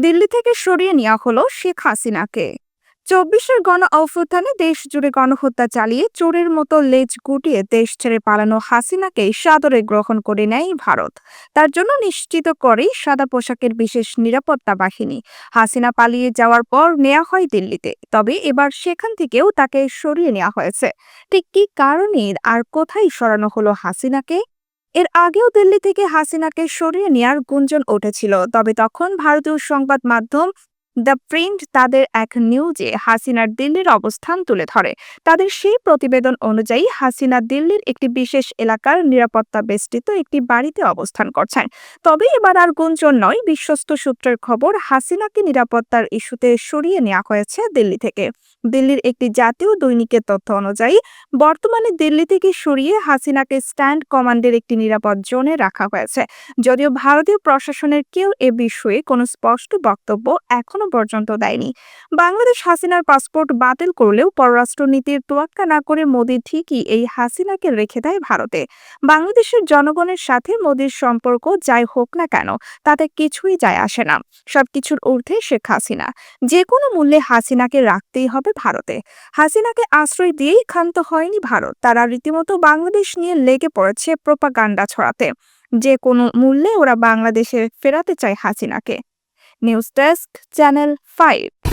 দিল্লি থেকে সরিয়ে নেওয়া হলো শেখ হাসিনাকে। চব্বিশের গণ অভ্যুত্থানে দেশ জুড়ে গণহত্যা চালিয়ে চোরের মতো লেজ গুটিয়ে দেশ ছেড়ে পালানো হাসিনাকে সাদরে গ্রহণ করে নেয় ভারত। তার জন্য নিশ্চিত করেই সাদা পোশাকের বিশেষ নিরাপত্তা বাহিনী। হাসিনা পালিয়ে যাওয়ার পর নেওয়া হয় দিল্লিতে, তবে এবার সেখান থেকেও তাকে সরিয়ে নেওয়া হয়েছে। ঠিক কি কারণে আর কোথায় সরানো হলো হাসিনাকে? এর আগেও দিল্লি থেকে হাসিনাকে সরিয়ে নেওয়ার গুঞ্জন উঠেছিল তবে তখন ভারতীয় সংবাদ মাধ্যম দ্য প্রিন্ট তাদের এক নিউজে হাসিনার দিল্লির অবস্থান তুলে ধরে। তাদের সেই প্রতিবেদন অনুযায়ী হাসিনা দিল্লির একটি বিশেষ এলাকার নিরাপত্তা বেষ্টিত একটি বাড়িতে অবস্থান করছেন। তবে এবার আর গুঞ্জন নয়, বিশ্বস্ত সূত্রের খবর হাসিনাকে নিরাপত্তার ইস্যুতে সরিয়ে নেওয়া হয়েছে দিল্লি থেকে। দিল্লির একটি জাতীয় দৈনিকের তথ্য অনুযায়ী, বর্তমানে দিল্লি থেকে সরিয়ে হাসিনাকে স্ট্যান্ড কমান্ডের একটি নিরাপদ জোনে রাখা হয়েছে। যদিও ভারতীয় প্রশাসনের কেউ এ বিষয়ে কোনো স্পষ্ট বক্তব্য এখনও পর্যন্ত দেয়নি। বাংলাদেশ হাসিনার পাসপোর্ট বাতিল করলেও পররাষ্ট্রনীতির তোয়াক্কা না করে মোদি ঠিকই এই হাসিনাকে রেখে দেয় ভারতে। বাংলাদেশের জনগণের সাথে মোদির সম্পর্ক যাই হোক না কেন, তাতে কিছুই যায় আসে না। সবকিছুর ঊর্ধ্বে শেখ হাসিনা। যে কোনো মূল্যে হাসিনাকে রাখতেই হবে ভারতে। হাসিনাকে আশ্রয় দিয়েই ক্ষান্ত হয়নি ভারত। তারা রীতিমতো বাংলাদেশ নিয়ে লেগে পড়েছে প্রোপাগান্ডা ছড়াতে। যে কোনো মূল্যে ওরা বাংলাদেশে ফেরাতে চায় হাসিনাকে। News Desk Channel 5.